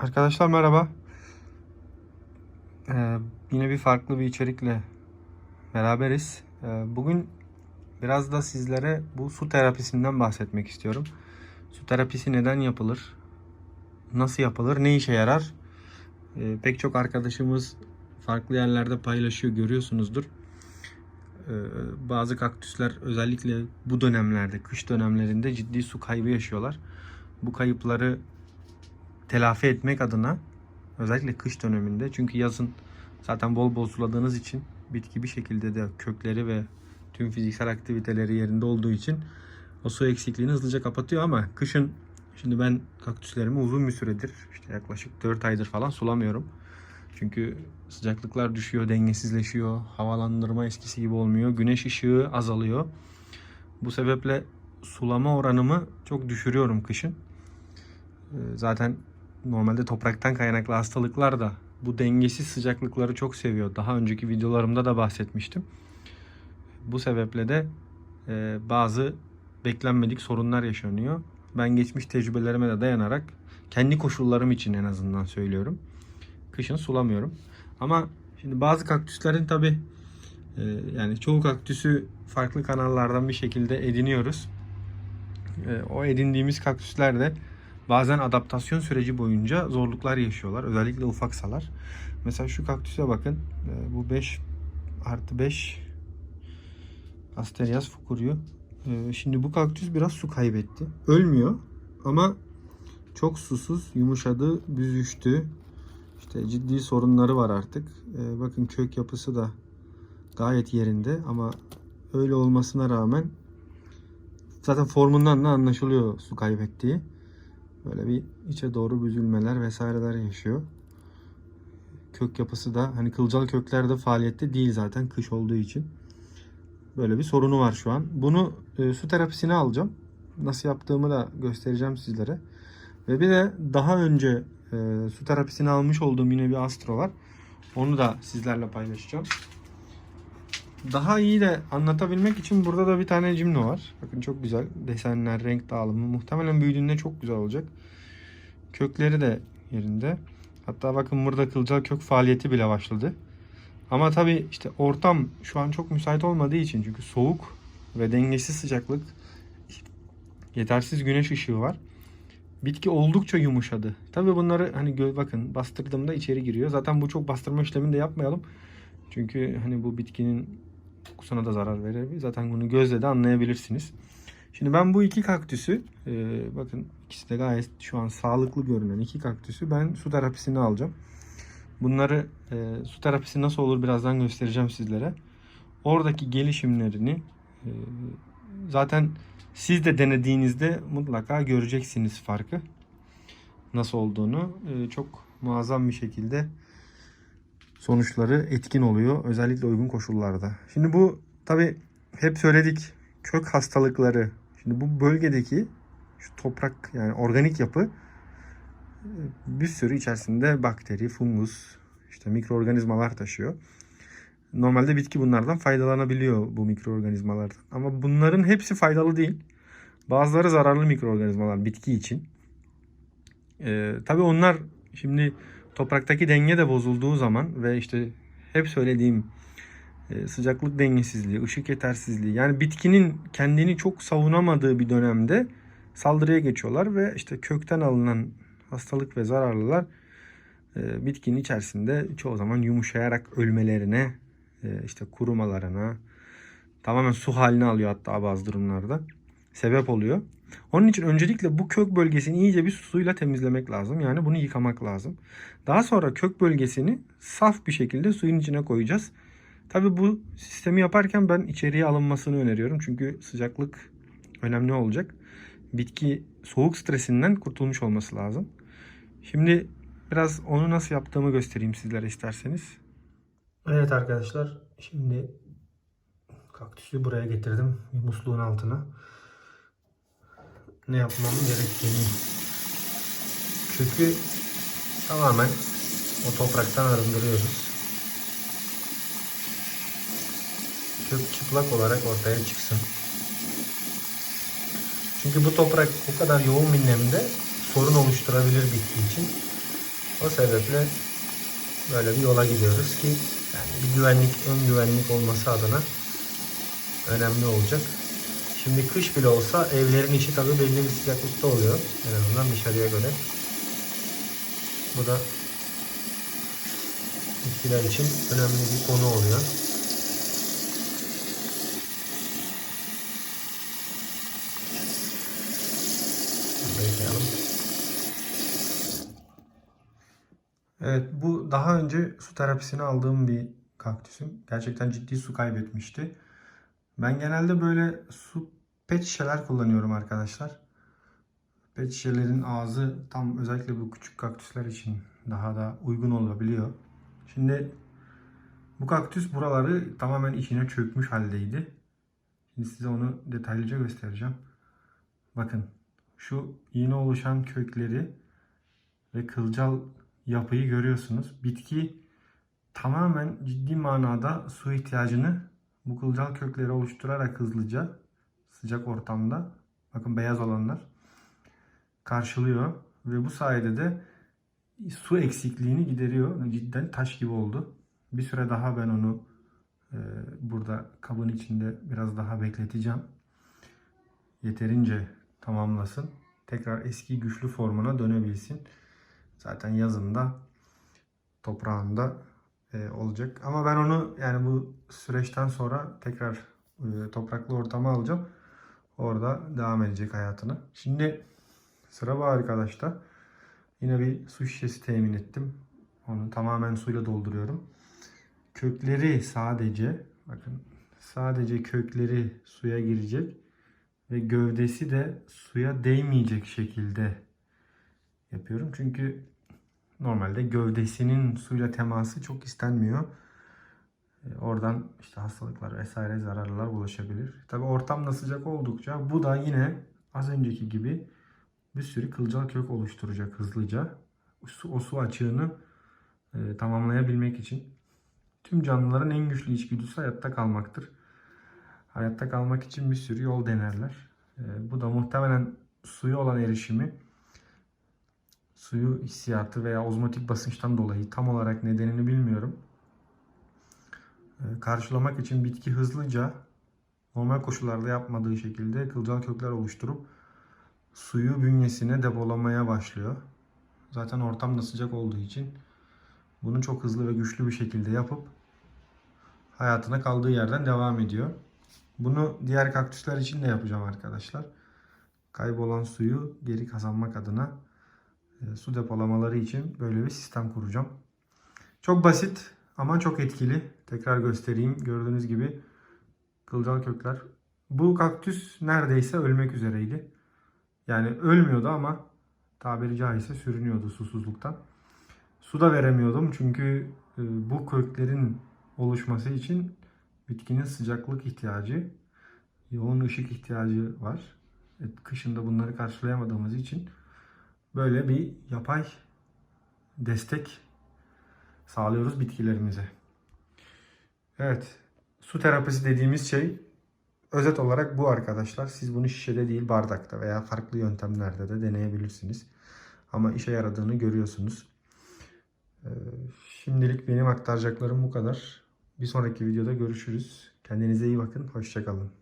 Arkadaşlar merhaba. Ee, yine bir farklı bir içerikle beraberiz. Ee, bugün biraz da sizlere bu su terapisinden bahsetmek istiyorum. Su terapisi neden yapılır? Nasıl yapılır? Ne işe yarar? Ee, pek çok arkadaşımız farklı yerlerde paylaşıyor görüyorsunuzdur. Ee, bazı kaktüsler özellikle bu dönemlerde, kış dönemlerinde ciddi su kaybı yaşıyorlar. Bu kayıpları telafi etmek adına özellikle kış döneminde çünkü yazın zaten bol bol suladığınız için bitki bir şekilde de kökleri ve tüm fiziksel aktiviteleri yerinde olduğu için o su eksikliğini hızlıca kapatıyor ama kışın şimdi ben kaktüslerimi uzun bir süredir işte yaklaşık 4 aydır falan sulamıyorum. Çünkü sıcaklıklar düşüyor, dengesizleşiyor, havalandırma eskisi gibi olmuyor, güneş ışığı azalıyor. Bu sebeple sulama oranımı çok düşürüyorum kışın. Ee, Zaten normalde topraktan kaynaklı hastalıklar da bu dengesiz sıcaklıkları çok seviyor. Daha önceki videolarımda da bahsetmiştim. Bu sebeple de e, bazı beklenmedik sorunlar yaşanıyor. Ben geçmiş tecrübelerime de dayanarak kendi koşullarım için en azından söylüyorum. Kışın sulamıyorum. Ama şimdi bazı kaktüslerin tabi yani çoğu kaktüsü farklı kanallardan bir şekilde ediniyoruz. E, o edindiğimiz kaktüsler de bazen adaptasyon süreci boyunca zorluklar yaşıyorlar. Özellikle ufaksalar. Mesela şu kaktüse bakın. Ee, Bu 5 artı 5 Asterias fukurio. Ee, Şimdi bu kaktüs biraz su kaybetti. Ölmüyor ama çok susuz, yumuşadı, büzüştü. İşte ciddi sorunları var artık. Ee, Bakın kök yapısı da gayet yerinde ama öyle olmasına rağmen zaten formundan da anlaşılıyor su kaybettiği. Böyle bir içe doğru büzülmeler vesaireler yaşıyor. Kök yapısı da hani kılcal köklerde faaliyette değil zaten kış olduğu için. Böyle bir sorunu var şu an. Bunu e, su terapisine alacağım. Nasıl yaptığımı da göstereceğim sizlere. Ve bir de daha önce e, su terapisini almış olduğum yine bir astro var. Onu da sizlerle paylaşacağım. Daha iyi de anlatabilmek için burada da bir tane cimno var. Bakın çok güzel desenler, renk dağılımı. Muhtemelen büyüdüğünde çok güzel olacak. Kökleri de yerinde. Hatta bakın burada kılcal kök faaliyeti bile başladı. Ama tabii işte ortam şu an çok müsait olmadığı için çünkü soğuk ve dengesiz sıcaklık yetersiz güneş ışığı var. Bitki oldukça yumuşadı. Tabii bunları hani bakın bastırdığımda içeri giriyor. Zaten bu çok bastırma işlemini de yapmayalım. Çünkü hani bu bitkinin kokusuna da zarar verir. Zaten bunu gözle de anlayabilirsiniz. Şimdi ben bu iki kaktüsü e, bakın ikisi de gayet şu an sağlıklı görünen iki kaktüsü ben su terapisine alacağım. Bunları e, su terapisi nasıl olur birazdan göstereceğim sizlere. Oradaki gelişimlerini e, zaten siz de denediğinizde mutlaka göreceksiniz farkı. Nasıl olduğunu E, çok muazzam bir şekilde sonuçları etkin oluyor. Özellikle uygun koşullarda. Şimdi bu tabi hep söyledik kök hastalıkları. Şimdi bu bölgedeki şu toprak yani organik yapı bir sürü içerisinde bakteri, fungus, işte mikroorganizmalar taşıyor. Normalde bitki bunlardan faydalanabiliyor bu mikroorganizmalardan. Ama bunların hepsi faydalı değil. Bazıları zararlı mikroorganizmalar bitki için. Ee, tabii onlar şimdi topraktaki denge de bozulduğu zaman ve işte hep söylediğim e, sıcaklık dengesizliği, ışık yetersizliği yani bitkinin kendini çok savunamadığı bir dönemde saldırıya geçiyorlar ve işte kökten alınan hastalık ve zararlılar e, bitkinin içerisinde çoğu zaman yumuşayarak ölmelerine, e, işte kurumalarına, tamamen su halini alıyor hatta bazı durumlarda sebep oluyor. Onun için öncelikle bu kök bölgesini iyice bir suyla temizlemek lazım. Yani bunu yıkamak lazım. Daha sonra kök bölgesini saf bir şekilde suyun içine koyacağız. Tabi bu sistemi yaparken ben içeriye alınmasını öneriyorum. Çünkü sıcaklık önemli olacak. Bitki soğuk stresinden kurtulmuş olması lazım. Şimdi biraz onu nasıl yaptığımı göstereyim sizlere isterseniz. Evet arkadaşlar şimdi kaktüsü buraya getirdim musluğun altına ne yapmam gerektiğini kökü tamamen o topraktan arındırıyoruz. Kök çıplak olarak ortaya çıksın. Çünkü bu toprak bu kadar yoğun bir sorun oluşturabilir bitki için. O sebeple böyle bir yola gidiyoruz ki yani bir güvenlik, ön güvenlik olması adına önemli olacak. Şimdi kış bile olsa evlerin içi tabi belli bir sıcaklıkta oluyor. En azından dışarıya göre. Bu da bitkiler için önemli bir konu oluyor. Bekleyelim. Evet bu daha önce su terapisini aldığım bir kaktüsüm. Gerçekten ciddi su kaybetmişti. Ben genelde böyle su pet şişeler kullanıyorum arkadaşlar. Pet şişelerin ağzı tam özellikle bu küçük kaktüsler için daha da uygun olabiliyor. Şimdi bu kaktüs buraları tamamen içine çökmüş haldeydi. Şimdi size onu detaylıca göstereceğim. Bakın şu yeni oluşan kökleri ve kılcal yapıyı görüyorsunuz. Bitki tamamen ciddi manada su ihtiyacını bu kılcal kökleri oluşturarak hızlıca sıcak ortamda bakın beyaz olanlar karşılıyor ve bu sayede de su eksikliğini gideriyor. Cidden taş gibi oldu. Bir süre daha ben onu e, burada kabın içinde biraz daha bekleteceğim. Yeterince tamamlasın. Tekrar eski güçlü formuna dönebilsin. Zaten yazında toprağında e, olacak. Ama ben onu yani bu süreçten sonra tekrar e, topraklı ortama alacağım. Orada devam edecek hayatını. Şimdi sıra bu arkadaşta. Yine bir su şişesi temin ettim. Onu tamamen suyla dolduruyorum. Kökleri sadece bakın sadece kökleri suya girecek ve gövdesi de suya değmeyecek şekilde yapıyorum. Çünkü normalde gövdesinin suyla teması çok istenmiyor. E, Oradan işte hastalıklar vesaire zararlar bulaşabilir. Tabi ortam da sıcak oldukça bu da yine az önceki gibi bir sürü kılcal kök oluşturacak hızlıca. O su açığını e, tamamlayabilmek için. Tüm canlıların en güçlü içgüdüsü hayatta kalmaktır. Hayatta kalmak için bir sürü yol denerler. E, bu da muhtemelen suya olan erişimi suyu hissiyatı veya ozmotik basınçtan dolayı tam olarak nedenini bilmiyorum. Ee, Karşılamak için bitki hızlıca normal koşullarda yapmadığı şekilde kılcal kökler oluşturup suyu bünyesine depolamaya başlıyor. Zaten ortam da sıcak olduğu için bunu çok hızlı ve güçlü bir şekilde yapıp hayatına kaldığı yerden devam ediyor. Bunu diğer kaktüsler için de yapacağım arkadaşlar. Kaybolan suyu geri kazanmak adına e, su depolamaları için böyle bir sistem kuracağım. Çok basit ama çok etkili. Tekrar göstereyim. Gördüğünüz gibi kılcal kökler. Bu kaktüs neredeyse ölmek üzereydi. Yani ölmüyordu ama tabiri caizse sürünüyordu susuzluktan. Su da veremiyordum çünkü e, bu köklerin oluşması için bitkinin sıcaklık ihtiyacı, yoğun ışık ihtiyacı var. E, Kışında bunları karşılayamadığımız için böyle bir yapay destek sağlıyoruz bitkilerimize. Evet, su terapisi dediğimiz şey özet olarak bu arkadaşlar. Siz bunu şişede değil bardakta veya farklı yöntemlerde de deneyebilirsiniz. Ama işe yaradığını görüyorsunuz. Ee, Şimdilik benim aktaracaklarım bu kadar. Bir sonraki videoda görüşürüz. Kendinize iyi bakın. Hoşçakalın.